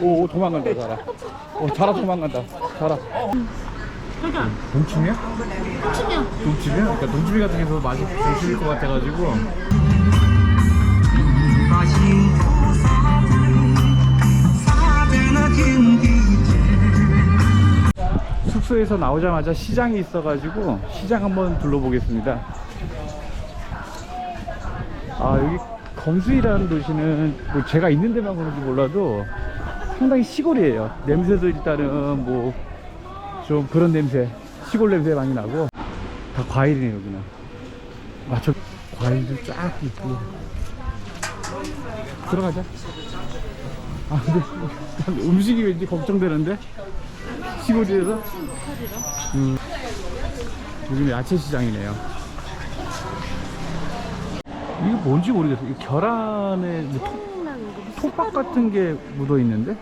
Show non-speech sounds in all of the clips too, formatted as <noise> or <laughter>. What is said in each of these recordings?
오, 오 도망간다 자라. 오 자라 도망간다. 자라. 동치미야? 춘이야. 동치미야? 그러니까 동치미 같은 게더 맛이 동치미일 것 같아가지고. 숙소에서 나오자마자 시장이 있어가지고 시장 한번 둘러보겠습니다. 아 여기 건수이라는 도시는 뭐 제가 있는 데만 그런지 몰라도 상당히 시골이에요. 냄새도 일단은 뭐 좀 그런 냄새, 시골 냄새 많이 나고 다 과일이네 여기는. 아저 과일도 쫙 있고 들어가자. 아 근데 난 음식이 왠지 걱정되는데 시골이라서. 음, 여기는 야채 시장이네요. 이게 뭔지 모르겠어. 이 계란에 뭐 톱, 톱밥 같은 게 묻어 있는데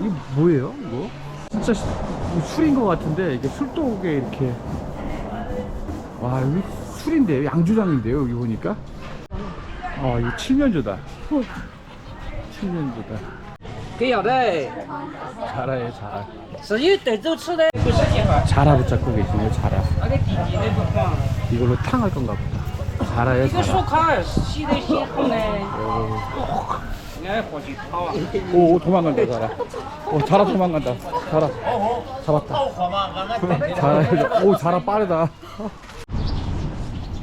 이게 뭐예요? 이거? 진짜 시- 뭐 술인 것 같은데 이게 술독에 이렇게 와 여기 술인데요? 양주장인데요? 여기 보니까 아 이거 칠면조다. 칠면조다. 给咬的， 자라에 자라. 直接逮住吃的，不是这个， 자라 붙잡고 계시네요. 자라. 那个底底那种放， 이걸로 탕할 건가 보 다. 자라에 一个 자라. 树干吸的吸后呢，哎，火气烫啊！ 오, 오, 도망간다 자라. 오 자라 도망간다. 자라. 잡았다. 자라. 오 자라 빠르다.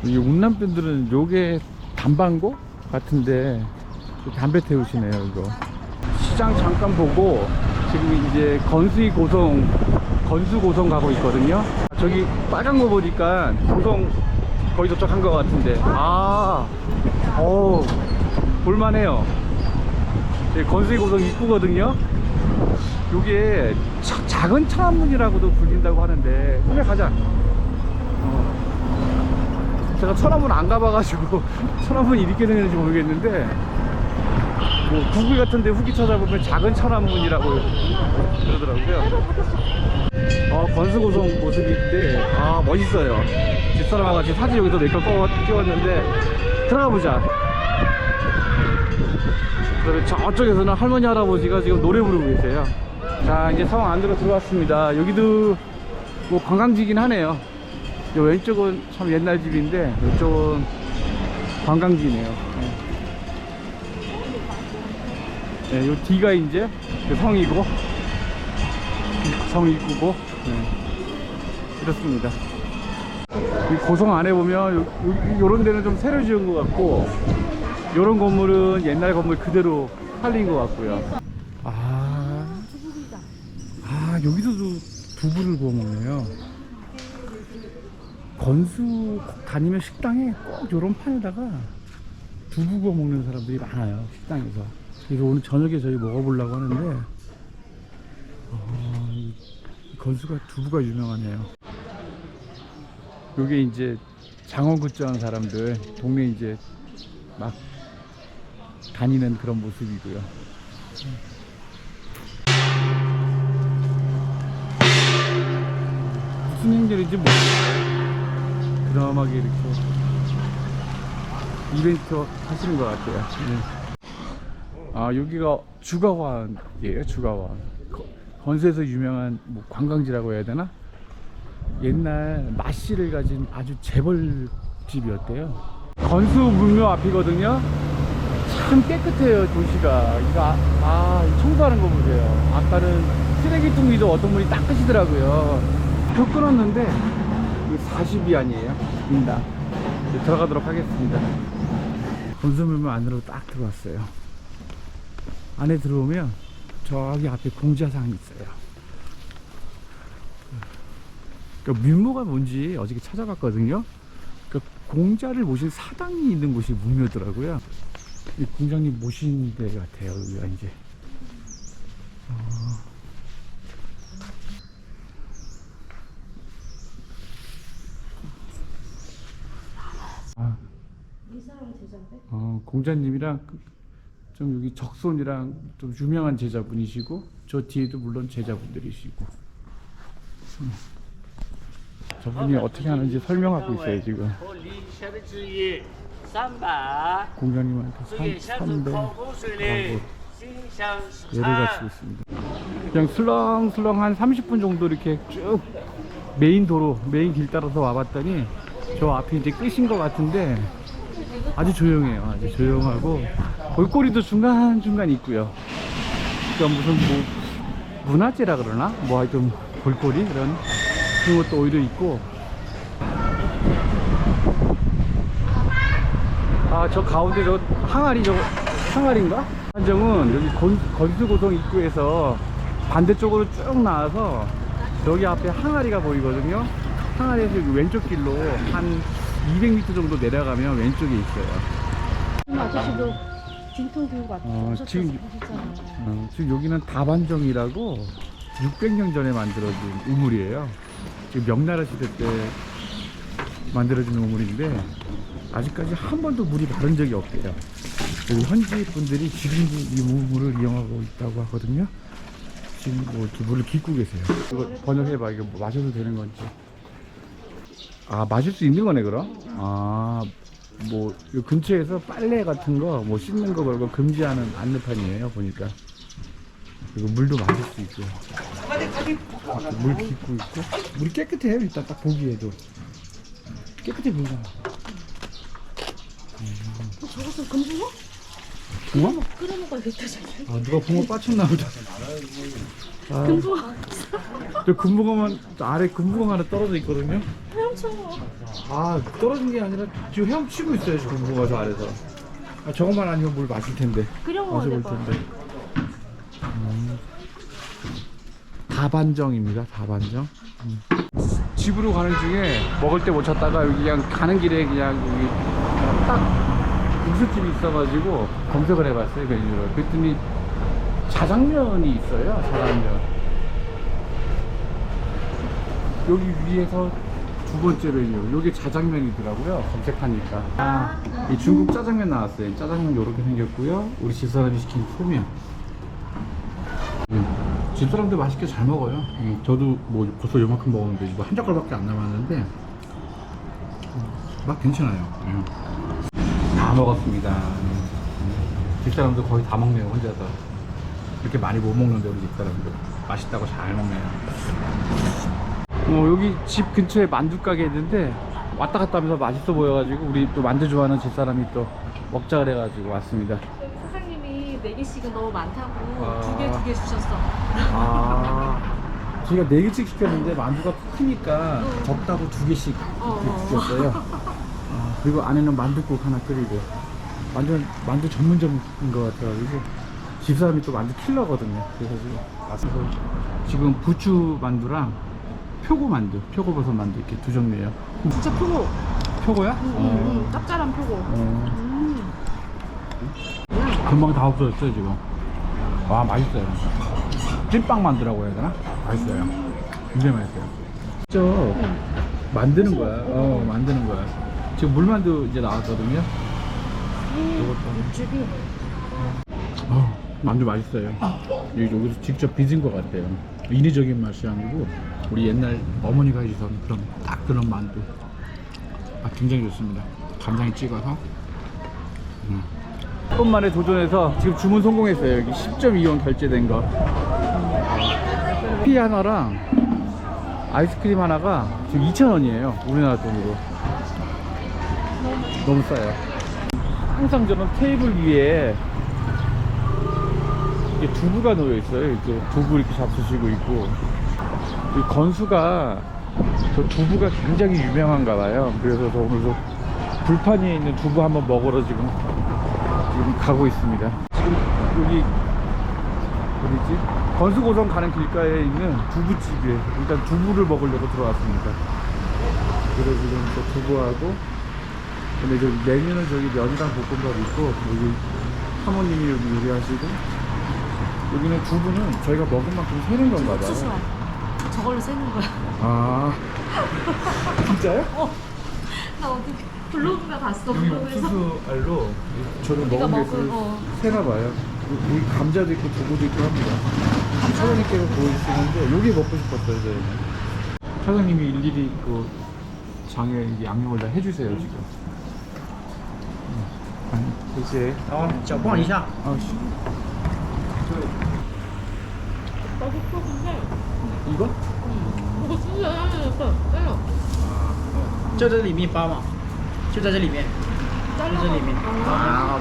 이 운남분들은 요게 담방고 같은데 담배 태우시네요 이거. 시장 잠깐 보고 지금 이제 건수이 고성 건수 고성 가고 있거든요. 저기 빨간 거 보니까 고성 거의 도착한 것 같은데. 아, 어, 볼만해요. 예, 건수이 고성 입구거든요. 요게 차- 작은 천안문이라고도 불린다고 하는데 그래 가자. 어. 제가 천안문 안 가봐가지고 <laughs> 천안문이 이렇게 생겼는지 모르겠는데 뭐 구글 같은데 후기 찾아보면 작은 천안문이라고 그러더라고요. 어, 건수고성 모습인데 아 멋있어요. 집사람하고 같이 사진 여기서 몇컷 찍었는데 들어가 보자. 그다음에 저쪽에서는 할머니 할아버지가 지금 노래 부르고 계세요. 자 이제 성 안으로 들어왔습니다. 여기도 뭐 관광지긴 하네요. 요 왼쪽은 참 옛날 집인데 이쪽은 관광지네요. 네. 네, 요 뒤가 이제 그 성이고 성 입구고 네. 이렇습니다. 이 고성 안에 보면 요런 데는 좀 새로 지은 것 같고 요런 건물은 옛날 건물 그대로 살린 것 같고요. 아, 아 여기서도 두부를 구워 먹네요. 건수 다니면 식당에 꼭 요런 판에다가 두부 구워 먹는 사람들이 많아요 식당에서. 그래서 오늘 저녁에 저희 먹어보려고 하는데 아, 이 건수가 두부가 유명하네요. 요게 이제 장원굿즈 하는 사람들 동네 이제 막 다니는 그런 모습이고요. 무슨 행절인지 모르겠어요. 그나마게 이렇게 이벤트 하시는 것 같아요. 네. 아 여기가 주가환이에요. 주가환. 거- 건수에서 유명한 뭐 관광지라고 해야 되나? 옛날 맛씨를 가진 아주 재벌 집이었대요. 건수 문묘 앞이거든요. 참 깨끗해요 도시가. 이거 아, 아, 이 청소하는 거 보세요. 아까는 쓰레기통 위도 어떤 분이 닦으시더라고요. 표 끊었는데 그 40이 아니에요. 이제 들어가도록 하겠습니다. 건수 문묘 안으로 딱 들어왔어요. 안에 들어오면 저기 앞에 공자상이 있어요. 그 묘모가 뭔지 어저께 찾아봤거든요. 그 공자를 모신 사당이 있는 곳이 문묘더라고요. 이 공장님 모신 데 같아요. 여기가 이제. 어. 아. 어, 공자님이랑 그- 좀 여기 적손이랑 좀 유명한 제자분이시고 저 뒤에도 물론 제자분들이시고. 저분이 어떻게 하는지 설명하고 있어요 지금. 공장님한테 3배 하고 예를 갖추고 있습니다. 그냥 슬렁슬렁 한 30분 정도 이렇게 쭉 메인 도로 메인 길 따라서 와봤더니 저 앞에 이제 끝인 것 같은데 아주 조용해요. 아주 조용하고 볼거리도 중간 중간 있고요. 그러니까 무슨 뭐 문화재라 그러나? 뭐 하여튼 볼거리 그런 그런 것도 오히려 있고 아 저 가운데 저 항아리 저거 항아리인가? 한정은 여기 건, 건수고성 입구에서 반대쪽으로 쭉 나와서 여기 앞에 항아리가 보이거든요 항아리에서 왼쪽 길로 한 200m 정도 내려가면 왼쪽에 있어요 아저씨도 딘통 들고 왔- 어, 오셨- 지금-. 어, 지금 여기는 다반정이라고 600년 전에 만들어진 우물이에요. 지금 명나라 시대 때 만들어진 우물인데 아직까지 한 번도 물이 마른 적이 없대요. 여기 현지 분들이 지금도 이 우물을 이용하고 있다고 하거든요. 지금 뭐 이렇게 물을 깃고 계세요. 이거 번역해봐. 이거 뭐 마셔도 되는 건지. 아 마실 수 있는 거네 그럼? 아. 뭐, 이 근처에서 빨래 같은 거, 뭐 씻는 거 말고 금지하는 안내판이에요, 보니까. 그리고 물도 마실 수 있고. 물 깃고 있고. 물이 깨끗해요, 일단 딱 보기에도. 깨끗해 보이잖아. 어, 저것은 금붕어? 붕어? 끓여 먹어야겠다, 저기. 아, 누가 붕어 빠쳤나 보다. 아, 금붕어. 저 금붕어만, 저 아래 금붕어 하나 떨어져 있거든요. 헤엄쳐. 아, 떨어진 게 아니라 지금 헤엄치고 있어요, 지금 금붕어 저 아래서. 아, 저것만 아니면 물 마실 텐데. 끓여 먹어야 마셔볼 될 거. 텐데. 음. 다반정입니다. 다반정. 음. 집으로 가는 중에 먹을 때 못 찾다가 여기 그냥 가는 길에 그냥 여기 딱 국수집이 있어가지고 검색을 해봤어요 메뉴를. 그랬더니 자장면이 있어요. 자장면. 여기 위에서 두 번째 메뉴. 여기 자장면이더라고요. 검색하니까. 아, 이 중국 짜장면 나왔어요. 짜장면 이렇게 생겼고요. 우리 집사람이 시킨 소면. 음, 집사람들 맛있게 잘 먹어요. 음, 저도 뭐 벌써 요만큼 먹었는데 뭐한 젓갈밖에 안 남았는데 음, 맛 괜찮아요. 음. 다 먹었습니다. 음, 집사람도 거의 다 먹네요 혼자서. 이렇게 많이 못 먹는데 우리 집사람도 맛있다고 잘 먹네요. 어, 여기 집 근처에 만두 가게 있는데 왔다 갔다 하면서 맛있어 보여가지고 우리 또 만두 좋아하는 집사람이 또 먹자 그래가지고 왔습니다. 사장님이 4개씩은 너무 많다고 아. 두 개 두 개 주셨어. 아, 저희가 네 개씩 시켰는데 만두가 크니까 적다고 두 개씩 어, 어. 시켰어요. 아, 그리고 안에는 만두국 하나 끓이고 완전 만두 전문점인 것 같아가지고 집사람이 또 만두 킬러거든요. 그래서 지금 지금 부추 만두랑 표고 만두, 표고 버섯 만두 이렇게 두 종류예요. 진짜 표고. 표고야? 음, 음, 음, 짭짤한 표고. 어, 음. 금방 다 없어졌어요 지금. 와 맛있어요. 찐빵 만두라고 해야 되나? 맛있어요. 굉장히 맛있어요. 직접 만드는 거야. 어 만드는 거야. 지금 물만두 이제 나왔거든요. 이것도. 육즙이. 어, 만두 맛있어요. 여기- 여기서 직접 빚은 것 같아요. 인위적인 맛이 아니고 우리 옛날 어머니가 해주던 그런 딱 그런 만두. 아, 굉장히 좋습니다. 간장에 찍어서. 음. 10분 만에 도전해서 지금 주문 성공했어요. 여기 10.2원 결제된 거. 피 하나랑 아이스크림 하나가 지금 2,000원이에요. 우리나라 돈으로. 너무 싸요. 항상 저는 테이블 위에 이게 두부가 놓여 있어요. 이렇게 두부 이렇게 잡수시고 있고 이 건수가 저 두부가 굉장히 유명한가 봐요. 그래서 저 오늘도 불판 위에 있는 두부 한번 먹으러 지금 지금 가고 있습니다. 지금 여기 어디지? 건수고성 가는 길가에 있는 두부집에 일단 두부를 먹으려고 들어왔습니다. 그래서 지금 저 두부하고 근데 저 메뉴는 저기 면이랑 볶음밥 있고 여기 사모님이 여기 요리하시고 여기는 두부는 저희가 먹은 만큼 세는 건가 봐요. 옥수수알. 저걸로 세는 거야. 아 <laughs> 진짜요? 나 어디 블로그가 봤어. 여기 블로그에서. 옥수수 알로 저는 우리가 먹은 게 먹은, 있어요. 어. 세나 봐요. 여기 감자도 있고 두부도 있고 합니다. 사장님께서 보여주시는데 여기 먹고 싶었어요 저희는. 사장님이 일일이 그 장에 이게 양념을 다 해주세요 지금. 음. 아니, 이제 搅拌一下， 아, 씨. 근데 이거? 이거 진짜 하면서 잘라. 就这里面包嘛，就在这里面，就这里面。啊，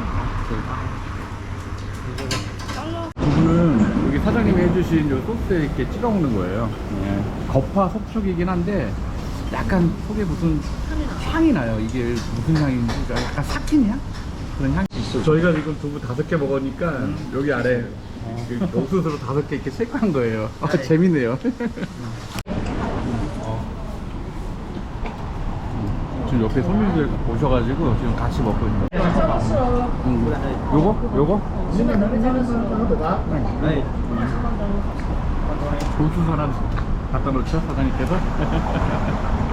두부는 여기 사장님이 해주신 요 소스에 이렇게 찍어 먹는 거예요. 예. 겉파 속촉이긴 한데 약간 속에 무슨 향이 나요. 이게 무슨 향인지 약간 삭힌 향? 그런 향이 있어. 저희가 지금 두부 다섯 개 먹으니까 여기 아래 그 옥수수로 다섯 개 이렇게 체크한 거예요. 아, 재밌네요. 지금 옆에 손님들 오셔가지고 지금 같이 먹고 있는. 음. 요거? 요거? 哎， 고수 사람 갖다 놓죠 사장님께서 <laughs>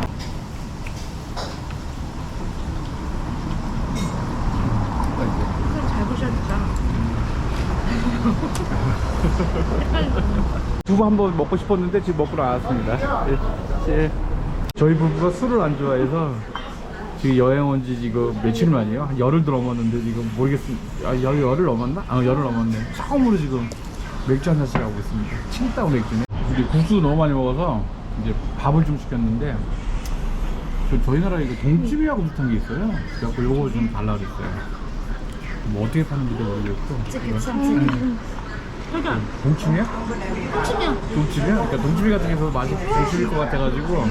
잘 보셔야겠다. <laughs> 두부 한번 먹고 싶었는데 지금 먹고 나왔습니다. 예, 예. 저희 부부가 술을 안 좋아해서 지금 여행 온 지 지금 며칠 만이에요? 한 열흘 넘었는데 지금 모르겠습니다. 아, 열, 열흘 넘었나? 아 열흘 넘었네. 처음으로 지금 맥주 한 잔씩 하고 있습니다. 칭따오 맥주네. 근데 국수 너무 많이 먹어서 이제 밥을 좀 시켰는데 저, 저희 나라에 이거 동치미하고 비슷한 게 있어요. 그래갖고 요거 좀 달라 그랬어요 뭐 어떻게 파는지도 모르겠고. 그러니까 동치미야? 치면 동치미야? 그러니까 동치미 같은 게더 맛이 동치미일 것 같아가지고.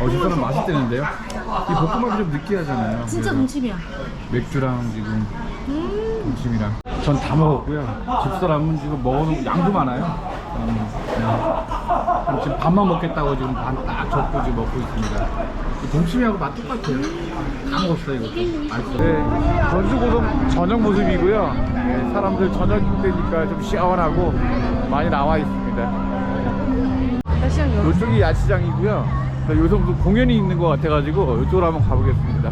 어, 저 사람 맛있대는데요? 이 볶음밥이 좀 느끼하잖아요. 진짜 그래서 동치미야. 맥주랑 지금 음. 동치미랑. 전 다 먹었고요. 집사람은 지금 먹어놓은 양도 많아요. 음, 그냥 한 지금 밥만 먹겠다고 지금 반 딱 접고 지금 먹고 있습니다. 이 동치미하고 맛 똑같아요 다 먹었어요 이것도 맛있어요 네, 전주고성 저녁 모습이고요 네, 사람들 저녁 때니까 좀 시원하고 많이 나와 있습니다 야시장 여기. 이쪽이 야시장이고요. 여기서 무슨 공연이 있는 것 같아가지고 이쪽으로 한번 가보겠습니다.